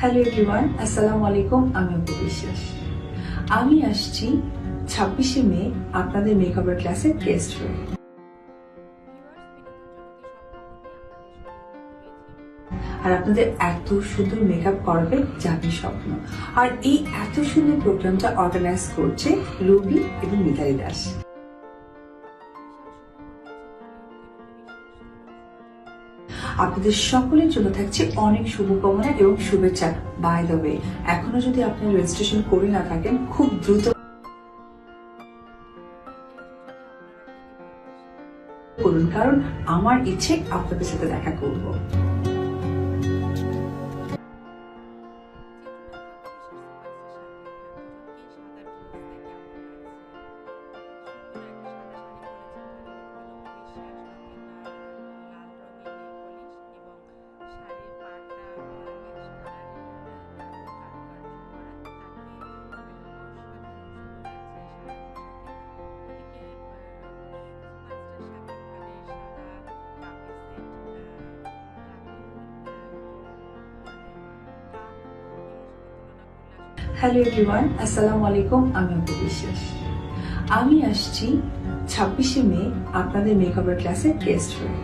Hello everyone আসসালামু আলাইকুম আমি অপু বিশ্বাস। আমি আসছি ছাব্বিশে মে, আপনাদের মেকআপের ক্লাসে গেস্ট হয়ে আর আপনাদের এত সুন্দর মেকআপ করবে যাবি স্বপ্ন। আর এই এত সুন্দর প্রোগ্রামটা অর্গানাইজ করছে রবি এবং মিতালি দাস। আপনাদের সকলের জন্য থাকছে অনেক শুভকামনা এবং শুভেচ্ছা। বাই দ্য ওয়ে এখনও যদি আপনি রেজিস্ট্রেশন করে না থাকেন, খুব দ্রুত করুন, কারণ আমার ইচ্ছে আপনাদের সাথে দেখা করব। হ্যালো এভরিওয়ান আসসালামু আলাইকুম আমি অপু বিশ্বাস। আমি আসছি ছাব্বিশে মে, আপনাদের মেকআপের ক্লাসে গেস্ট হয়ে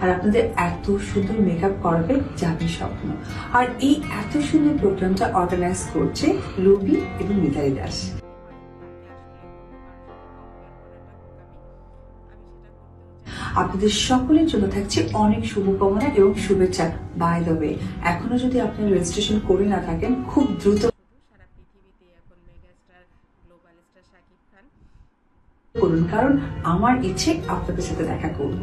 আর আপনাদের এত সুন্দর মেকআপ করাবে জানি স্বপ্ন। আর এই এত সুন্দর প্রোগ্রামটা অর্গানাইজ করছে রবি এবং মিতালি দাস। আপনাদের সকলের জন্য থাকছে অনেক শুভকামনা এবং শুভেচ্ছা বাই দ্য ওয়ে এখনও যদি আপনি রেজিস্ট্রেশন করে না থাকেন খুব দ্রুত করুন কারণ আমার ইচ্ছে আপনাদের সাথে দেখা করব।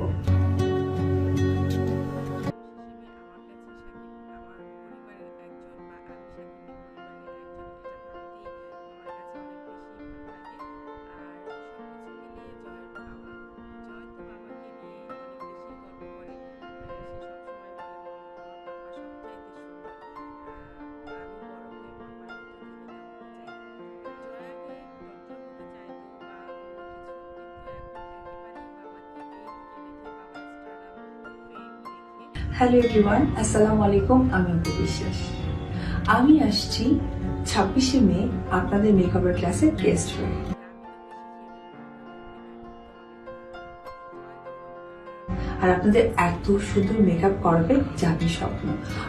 হ্যালো এভরিওয়ান আসসালামু আলাইকুম আমি অপু বিশ্বাস আমি আসছি ছাব্বিশে মে, আপনাদের মেকআপের ক্লাসে গেস্ট হয়ে আর আপনাদের এত সুন্দর মেকআপ করবে যাবি স্বপ্ন।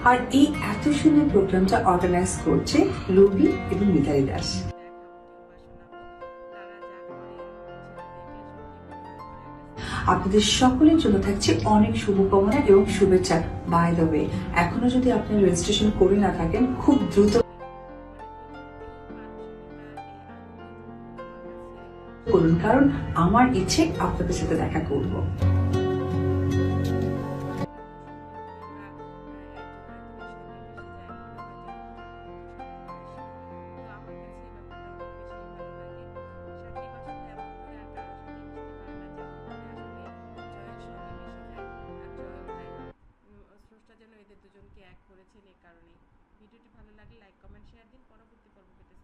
আর এই এত সুন্দর প্রোগ্রামটা অর্গানাইজ করছে রবি এবং মিতালি দাস। আপনাদের সকলের জন্য থাকছে অনেক শুভকামনা এবং শুভেচ্ছা। বাই দ্য ওয়ে এখনও যদি আপনি রেজিস্ট্রেশন করে না থাকেন, খুব দ্রুত করুন, কারণ আমার ইচ্ছে আপনাদের সাথে দেখা করব। ত্যাগ করেছেন এ কারণেই। ভিডিওটি ভালো লাগলে লাইক কমেন্ট শেয়ার দিন। পরবর্তী পর্ব পেতে